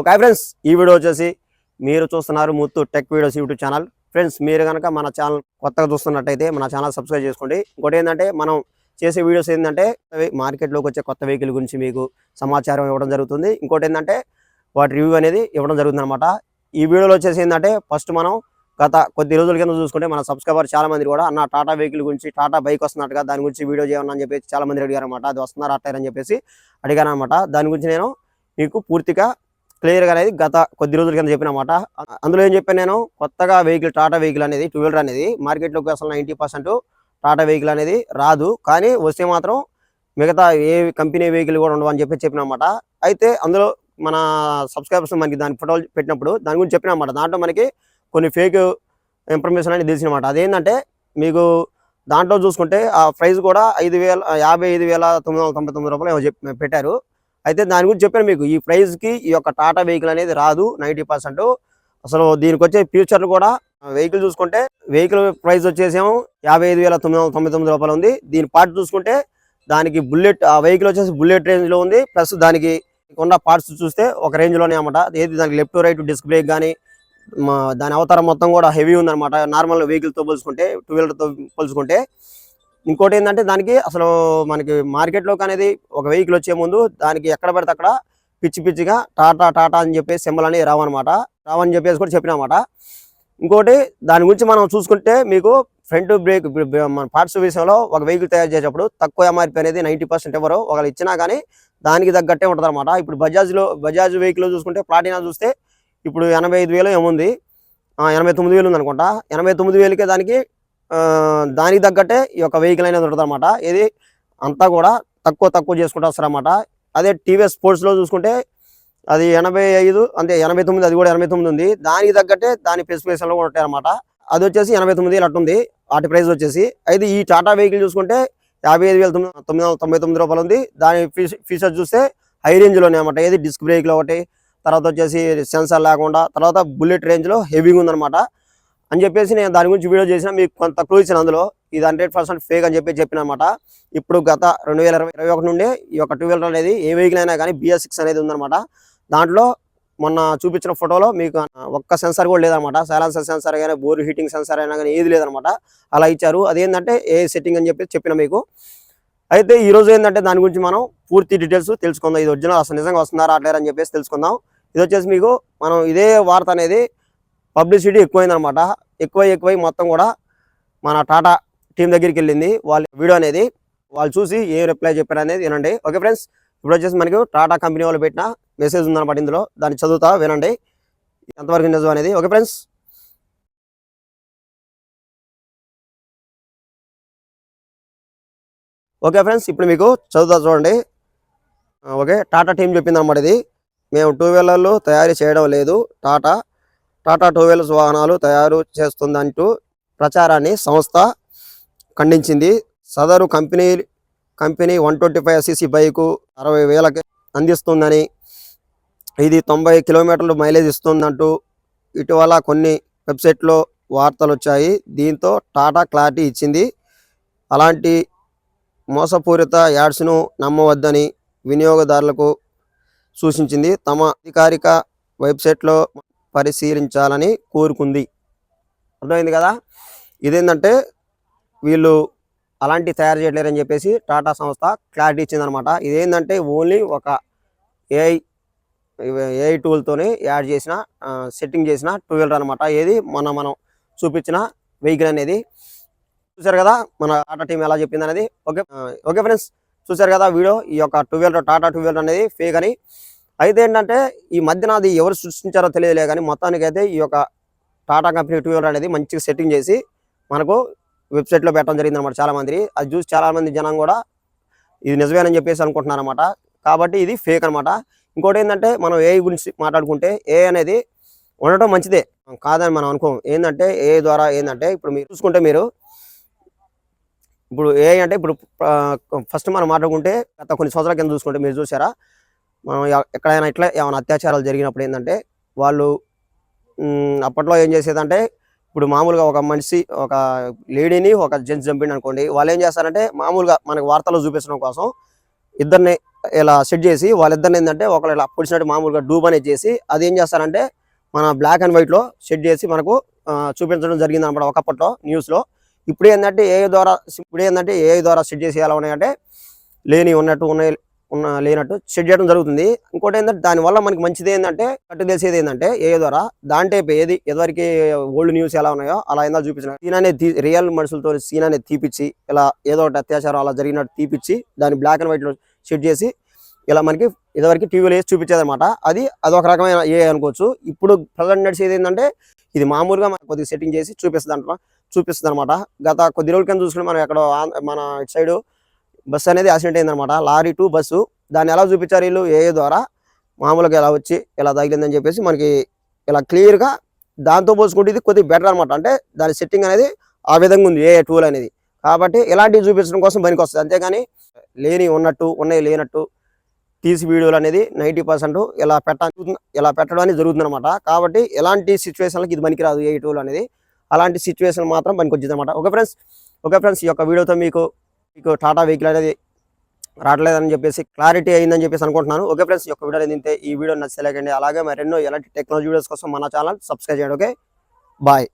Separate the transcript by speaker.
Speaker 1: Okay friends ఈ video వచ్చేసి మీరు చూస్తున్నారు Muthu tech videos YouTube channel. Friends మీరు కనుక మన ఛానల్ కొత్తగా చూస్తున్నట్టయితే మన ఛానల్ సబ్స్క్రైబ్ చేసుకోండి. ఇంకోటి ఏంటంటే మనం చేసే వీడియోస్ ఏంటంటే మార్కెట్లోకి వచ్చే కొత్త వెహికల్ గురించి మీకు సమాచారం ఇవ్వడం జరుగుతుంది. ఇంకోటి ఏంటంటే వాటి రివ్యూ అనేది ఇవ్వడం జరుగుతుంది అనమాట ఈ వీడియోలో వచ్చేసి ఏంటంటే ఫస్ట్ మనం గత కొద్ది రోజుల కింద చూసుకుంటే మన సబ్స్క్రైబర్ చాలా మంది కూడా అన్న టాటా వెహికల్ గురించి టాటా బైక్ వస్తున్నట్టుగా దాని గురించి వీడియో చేయమని అని చెప్పేసి చాలా మంది అడిగారు అనమాట అది వస్తున్నారు అట్టారని అని చెప్పేసి అడిగాను అనమాట దాని గురించి నేను మీకు పూర్తిగా క్లియర్గా అనేది గత కొద్ది రోజుల కింద చెప్పినమాట అందులో ఏం చెప్పాను నేను? కొత్తగా వెహికల్ టాటా వెహికల్ అనేది టూ వీలర్ అనేది మార్కెట్లోకి అసలు నైంటీ పర్సెంట్ టాటా వెహికల్ అనేది రాదు. కానీ వస్తే మాత్రం మిగతా ఏ కంపెనీ వెహికల్ కూడా ఉండవు అని చెప్పి చెప్పినమాట అయితే అందులో మన సబ్స్క్రైబర్స్ మనకి దాని ఫోటోలు పెట్టినప్పుడు దాని గురించి చెప్పినమాట దాంట్లో మనకి కొన్ని ఫేక్ ఇన్ఫర్మేషన్ అనేది తెలిసినమాట అదేంటంటే మీకు దాంట్లో చూసుకుంటే ఆ ప్రైస్ కూడా ఐదు వేల యాభై ఐదు వేల తొమ్మిది వందల తొంభై తొమ్మిది రూపాయలు పెట్టారు. అయితే దాని గురించి చెప్పాను మీకు. ఈ ప్రైస్కి ఈ యొక్క టాటా వెహికల్ అనేది రాదు నైంటీ పర్సెంట్. అసలు దీనికి వచ్చే ఫ్యూచర్లు కూడా వెహికల్ చూసుకుంటే వెహికల్ ప్రైస్ వచ్చేసేమో యాభై ఐదు వేల తొమ్మిది వందల తొంభై తొమ్మిది రూపాయలు ఉంది. దీని పార్ట్ చూసుకుంటే దానికి బుల్లెట్ ఆ వెహికల్ వచ్చేసి బుల్లెట్ రేంజ్లో ఉంది. ప్లస్ దానికి ఉన్న పార్ట్స్ చూస్తే ఒక రేంజ్లోనే అనమాట ఏది దానికి లెఫ్ట్ రైట్ డిస్క్ బ్రేక్ కానీ దాని అవతారం మొత్తం కూడా హెవీ ఉందన్నమాట. నార్మల్ వెహికల్తో పోల్చుకుంటే టూ వీలర్తో పోల్చుకుంటే ఇంకోటి ఏంటంటే దానికి అసలు మనకి మార్కెట్లోకి అనేది ఒక వెహికల్ వచ్చే ముందు దానికి ఎక్కడ పడితే అక్కడ పిచ్చి పిచ్చిగా టాటా టాటా అని చెప్పేసి సింబల్ అనేవి రావన్నమాట. రావని చెప్పేసి కూడా చెప్పినమాట ఇంకోటి దాని గురించి మనం చూసుకుంటే మీకు ఫ్రంట్ బ్రేక్ మన పార్ట్స్ విషయంలో ఒక వెహికల్ తయారు చేసేటప్పుడు తక్కువ ఎంఆర్పి అనేది నైంటీ పర్సెంట్ ఎవరు ఒకళ్ళు ఇచ్చినా కానీ దానికి తగ్గట్టే ఉంటుంది అనమాట ఇప్పుడు బజాజ్లో బజాజ్ వెహికల్ చూసుకుంటే ప్లాటినా చూస్తే ఇప్పుడు ఎనభై ఐదు వేలు ఏముంది? ఎనభై తొమ్మిది వేలు ఉంది అనుకుంటా ఎనభై తొమ్మిది వేలకే దానికి దానికి తగ్గట్టే ఈ యొక్క వెహికల్ అనేది ఉంటుంది అనమాట ఇది అంతా కూడా తక్కువ తక్కువ చేసుకుంటూ వస్తారన్నమాట. అదే టీవీఎస్ స్పోర్ట్స్లో చూసుకుంటే అది ఎనభై ఐదు అంటే ఎనభై తొమ్మిది అది కూడా ఎనభై తొమ్మిది ఉంది. దానికి తగ్గట్టే దాని స్పెసిఫికేషన్లో కూడా ఉంటాయన్నమాట అది వచ్చేసి ఎనభై తొమ్మిది ఉంది వాటి ప్రైస్ వచ్చేసి. అయితే ఈ టాటా వెహికల్ చూసుకుంటే యాభై ఐదు వేల తొమ్మిది తొమ్మిది వందల తొంభై తొమ్మిది రూపాయలు ఉంది. దాని ఫీచర్స్ చూస్తే హై రేంజ్లోనే అనమాట ఏది డిస్క్ బ్రేక్లో ఒకటి తర్వాత వచ్చేసి సెన్సార్ లేకుండా తర్వాత బుల్లెట్ రేంజ్లో హెవీగా ఉందన్నమాట. అని చెప్పేసి నేను దాని గురించి వీడియో చేసిన మీకు కొంత క్లూ ఇచ్చిన అందులో. ఇది హండ్రెడ్ పర్సెంట్ ఫేక్ అని చెప్పి చెప్పిన అనమాట ఇప్పుడు గత రెండు వేల ఇరవై ఇరవై ఒకటి నుండి ఈ యొక్క టూ వీలర్ అనేది ఏ వెహికల్ అయినా కానీ బిఎస్ సిక్స్ అనేది ఉందన్నమాట. దాంట్లో మొన్న చూపించిన ఫోటోలో మీకు ఒక్క సెన్సార్ కూడా లేదనమాట సైలెన్సర్ సెన్సార్ కానీ బోర్ హీటింగ్ సెన్సార్ అయినా కానీ ఏది లేదనమాట అలా ఇచ్చారు. అదేంటంటే ఏ సెట్టింగ్ అని చెప్పి చెప్పిన మీకు. అయితే ఈ రోజు ఏంటంటే దాని గురించి మనం పూర్తి డీటెయిల్స్ తెలుసుకుందాం. ఇది ఒరిజినల్ అసలు నిజంగా వస్తుందా రావట్లేరు అని చెప్పేసి తెలుసుకుందాం. ఇది వచ్చేసి మీకు మనం ఇదే వార్త అనేది పబ్లిసిటీ ఎక్కువైందనమాట ఎక్కువ ఎక్కువై మొత్తం కూడా మన టాటా టీం దగ్గరికి వెళ్ళింది. వాళ్ళ వీడియో అనేది వాళ్ళు చూసి ఏ రిప్లై చెప్పారు అనేది వినండి. ఓకే ఫ్రెండ్స్ ఇప్పుడు వచ్చేసి మనకి టాటా కంపెనీ వాళ్ళు పెట్టిన మెసేజ్ ఉందన్నమాట ఇందులో. దాన్ని చదువుతా వినండి. ఎంతవరకు నిజం అనేది. ఓకే ఫ్రెండ్స్ ఓకే ఫ్రెండ్స్ ఇప్పుడు మీకు చదువుతా చూడండి. ఓకే టాటా టీం చెప్పింది అనమాట ఇది. మేము టూ వీలర్లు తయారు చేయడం లేదు. టాటా టాటా టూ వీలర్స్ వాహనాలు తయారు చేస్తుందంటూ ప్రచారాన్ని సంస్థ ఖండించింది. సదరు company company one twenty five CC bike అరవై వేలకి అందిస్తుందని ఇది తొంభై కిలోమీటర్లు మైలేజ్ ఇస్తుందంటూ ఇటీవల కొన్ని వెబ్సైట్లో వార్తలు వచ్చాయి దీంతో టాటా క్లారిటీ ఇచ్చింది. అలాంటి మోసపూరిత యాడ్స్ను నమ్మవద్దని వినియోగదారులకు సూచించింది. తమ అధికారిక వెబ్సైట్లో పరిశీలించాలని కోరుకుంది. అర్థమైంది కదా? ఇదేంటంటే వీళ్ళు అలాంటి తయారు చేయట్లేరని చెప్పేసి టాటా సంస్థ క్లారిటీ ఇచ్చిందనమాట. ఇదేంటంటే ఓన్లీ ఒక ఏఐ ఏఐ టూల్తోని యాడ్ చేసిన సెట్టింగ్ చేసిన టూ వీలర్ అనమాట. ఏది మన మనం చూపించిన వెహికల్ అనేది. చూసారు కదా? మన టాటా టీం ఎలా చెప్పింది అనేది. ఓకే ఓకే ఫ్రెండ్స్ చూసారు కదా వీడియో? ఈ యొక్క two wheeler Tata two wheeler అనేది ఫేక్ అని. అయితే ఏంటంటే ఈ మధ్యన అది ఎవరు సృష్టించారో తెలియలే కానీ మొత్తానికి అయితే ఈ యొక్క టాటా కంపెనీ టూ వీలర్ అనేది మంచిగా సెట్టింగ్ చేసి మనకు వెబ్సైట్లో పెట్టడం జరిగింది అనమాట చాలా మంది అది చూసి చాలామంది జనం కూడా ఇది నిజమేనని చెప్పేసి అనుకుంటున్నారు అనమాట కాబట్టి ఇది ఫేక్ అనమాట. ఇంకోటి ఏంటంటే మనం ఏ గురించి మాట్లాడుకుంటే ఏ అనేది ఉండటం మంచిదే. కాదని మనం అనుకోం ఏంటంటే ఏ ద్వారా ఏంటంటే ఇప్పుడు మీరు చూసుకుంటే మీరు ఇప్పుడు ఏ అంటే ఇప్పుడు ఫస్ట్ మనం మాట్లాడుకుంటే గత కొన్ని సంవత్సరాల కింద చూసుకుంటే మీరు చూసారా? మనం ఎక్కడైనా ఇట్లా ఏమైనా అత్యాచారాలు జరిగినప్పుడు ఏంటంటే వాళ్ళు అప్పట్లో ఏం చేసేదంటే ఇప్పుడు మామూలుగా ఒక మనిషి ఒక లేడీని ఒక జెంట్స్ చంపిండి అనుకోండి వాళ్ళు ఏం చేస్తారంటే మామూలుగా మనకు వార్తల్లో చూపించడం కోసం ఇద్దరిని ఇలా సెట్ చేసి వాళ్ళిద్దరిని ఏంటంటే ఒకళ్ళు ఇలా పొడిచినట్టు మామూలుగా డూబ్ అనేది చేసి అది ఏం చేస్తారంటే మన బ్లాక్ అండ్ వైట్లో సెట్ చేసి మనకు చూపించడం జరిగింది అనమాట ఒకప్పట్లో న్యూస్లో. ఇప్పుడు ఏంటంటే ఏ ద్వారా ఇప్పుడు ఏంటంటే ఏ ద్వారా సెట్ చేసి ఎలా ఉన్నాయంటే లేని ఉన్నట్టు ఉన్నాయి ఉన్న లేనట్టు సెట్ చేయడం జరుగుతుంది. ఇంకోటి ఏంటంటే దానివల్ల మనకి మంచిది ఏంటంటే కట్టు తెలిసేది ఏంటంటే ఏ ద్వారా దాంటే ఏది ఎదువరికి ఓల్డ్ న్యూస్ ఎలా ఉన్నాయో అలా ఏందో చూపించిన. సీన్ అనేది రియల్ మనుషులతో సీన్ అనేది తీపిచ్చి ఇలా ఏదో ఒకటి అత్యాచారం అలా జరిగినట్టు తీపిచ్చి దాన్ని బ్లాక్ అండ్ వైట్లో సెట్ చేసి ఇలా మనకి ఇదివరకు టీవీలో వేసి చూపించేది అనమాట అది అదొక రకమైన ఏ అనుకోవచ్చు. ఇప్పుడు ప్రజెంట్ నడిచేది ఏంటంటే ఇది మామూలుగా మనకు కొద్దిగా సెట్టింగ్ చేసి చూపిస్తుంది అంట చూపిస్తుంది అనమాట గత కొద్ది రోజుల కింద చూసుకుంటే మనం ఎక్కడ మన ఇటు సైడ్ బస్సు అనేది యాక్సిడెంట్ అయిందనమాట లారీ టు బస్సు. దాన్ని ఎలా చూపించారు వీళ్ళు? ఏఏ ద్వారా? మామూలుగా ఎలా వచ్చి ఇలా తగిలిందని చెప్పేసి మనకి ఇలా క్లియర్గా దాంతో పోల్చుకుంటే ఇది కొద్దిగా బెటర్ అనమాట అంటే దాని సెట్టింగ్ అనేది ఆ విధంగా ఉంది ఏ టూల్ అనేది. కాబట్టి ఇలాంటివి చూపించడం కోసం పనికి వస్తుంది అంతేగాని లేని ఉన్నట్టు ఉన్నాయి లేనట్టు తీసి వీడియోలు అనేది నైంటీ పర్సెంట్ ఇలా పెట్ట ఇలా పెట్టడం అనేది జరుగుతుందనమాట కాబట్టి ఎలాంటి సిచ్యువేషన్లకు ఇది పనికిరాదు ఏ టూల్ అనేది. అలాంటి సిచ్యువేషన్ మాత్రం పనికి వచ్చింది అనమాట ఓకే ఫ్రెండ్స్? ఓకే ఫ్రెండ్స్ ఈ యొక్క వీడియోతో మీకు మీకు టాటా వెహికల్ అనేది రావట్లేదని చెప్పేసి క్లారిటీ అయిందని చెప్పేసి అనుకుంటున్నాను. ఓకే ఫ్రెండ్స్ ఈ యొక్క వీడియో అనేది ఈ వీడియో నచ్చలేకండి అలాగే మరెన్నో ఎలాంటి టెక్నాలజీ వీడియోస్ కోసం మన ఛానల్ సబ్స్క్రైబ్ చేయండి. Okay bye